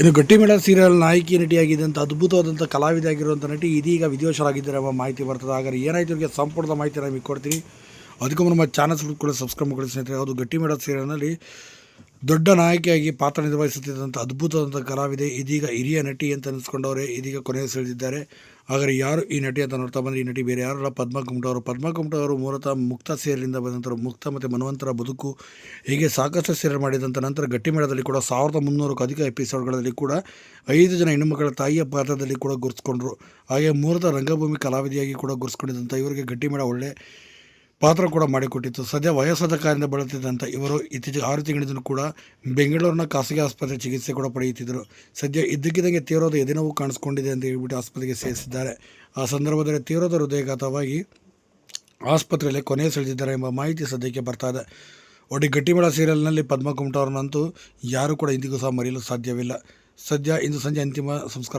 ಇನ್ನು ಗಟ್ಟಿಮೇಳ ಸೀರಿಯಲ್ ನಾಯಕಿ ನಟಿಯಾಗಿದ್ದಂಥ ಅದ್ಭುತವಾದಂಥ ಕಲಾವಿದ ಆಗಿರುವಂಥ ನಟಿ ಇದೀಗ ವಿದೇಶರಾಗಿದ್ದಾರೆ ಎಂಬ ಮಾಹಿತಿ ಬರ್ತದೆ. ಹಾಗಾದ್ರೆ ಏನಾಯ್ತು ಇವರಿಗೆ ಸಂಪೂರ್ಣ ಮಾಹಿತಿ ನಿಮಗೆ ಕೊಡ್ತೀನಿ. ಅದಕ್ಕೂ ನಮ್ಮ ಚಾನಲ್ ಕೂಡ ಸಬ್ಸ್ಕ್ರೈಬ್ ಮಾಡಿ ಸ್ನೇಹಿತರೆ. ಅದು ಗಟ್ಟಿಮೇಳ ಸೀರಿಯಲ್ನಲ್ಲಿ ದೊಡ್ಡ ನಾಯಕಿಯಾಗಿ ಪಾತ್ರ ನಿರ್ವಹಿಸುತ್ತಿದ್ದಂಥ ಅದ್ಭುತವಾದಂಥ ಕಲಾವಿದೆ. ಇದೀಗ ಹಿರಿಯ ನಟಿ ಅಂತ ಅನಿಸ್ಕೊಂಡವರೇ. ಇದೀಗ ಕೊನೆಗೆ ಸೆಳೆದಿದ್ದಾರೆ. ಆದರೆ ಯಾರು ಈ ನಟಿ ಅಂತ ನೋಡ್ತಾ ಬಂದರೆ? ಈ ನಟಿ ಬೇರೆ ಯಾರಲ್ಲ? ಪದ್ಮ ಅವರು. ಪದ್ಮ ಅವರು ಮೂಲತಃ ಮುಕ್ತ ಸೀರಿಯಲಿಂದ ಬಂದಂಥವ್ರು. ಮುಕ್ತ ಮತ್ತು ಮನವಂತರ ಬದುಕು ಹೀಗೆ ಸಾಕಷ್ಟು ಸೀರಿಯಲ್ ಮಾಡಿದಂಥ ನಂತರ ಗಟ್ಟಿಮೇಳದಲ್ಲಿ ಕೂಡ ಸಾವಿರದ ಮುನ್ನೂರಕ್ಕೂ ಅಧಿಕ ಎಪಿಸೋಡ್ಗಳಲ್ಲಿ ಕೂಡ ಐದು ಜನ ಹೆಣ್ಣುಮಕ್ಕಳ ತಾಯಿಯ ಪಾತ್ರದಲ್ಲಿ ಕೂಡ ಗುರ್ಸ್ಕೊಂಡ್ರು ಹಾಗೆ ಮೂಲತಃ ರಂಗಭೂಮಿ ಕಲಾವಿದೆಯಾಗಿ ಕೂಡ ಗುರ್ಸ್ಕೊಂಡಿದ್ದಂಥ ಇವರಿಗೆ ಗಟ್ಟಿಮೇಳ ಒಳ್ಳೆ ಪಾತ್ರ ಕೂಡ ಮಾಡಿಕೊಟ್ಟಿತ್ತು. ಸದ್ಯ ವಯಸ್ಸಾದ ಕಾರಣದಿಂದ ಬಳಲುತ್ತಿದ್ದಂಥ ಇವರು ಇತ್ತೀಚೆಗೆ ಆರು ತಿಂಗಳಿಂದಲೂ ಕೂಡ ಬೆಂಗಳೂರಿನ ಖಾಸಗಿ ಆಸ್ಪತ್ರೆ ಚಿಕಿತ್ಸೆ ಕೂಡ ಪಡೆಯುತ್ತಿದ್ದರು. ಸದ್ಯ ಇದ್ದಕ್ಕಿದ್ದಂಗೆ ತೀವ್ರದ ಎದೆನೋವು ಕಾಣಿಸ್ಕೊಂಡಿದೆ ಅಂತ ಹೇಳ್ಬಿಟ್ಟು ಆಸ್ಪತ್ರೆಗೆ ಸೇರಿಸಿದ್ದಾರೆ. ಆ ಸಂದರ್ಭದಲ್ಲಿ ತೀವ್ರದ ಹೃದಯಘಾತವಾಗಿ ಆಸ್ಪತ್ರೆಯಲ್ಲಿ ಕೊನೆ ಸೆಳೆದಿದ್ದಾರೆ ಎಂಬ ಮಾಹಿತಿ ಸದ್ಯಕ್ಕೆ ಬರ್ತಾ ಇದೆ. ಒಡಿ ಗಟ್ಟಿಮೇಳ ಸೀರಿಯಲ್ನಲ್ಲಿ ಪದ್ಮ ಕುಮಟ ಅವ್ರನ್ನಂತೂ ಯಾರೂ ಕೂಡ ಇಂದಿಗೂ ಸಹ ಮರೆಯಲು ಸಾಧ್ಯವಿಲ್ಲ. ಸದ್ಯ ಇಂದು ಸಂಜೆ ಅಂತಿಮ ಸಂಸ್ಕಾರ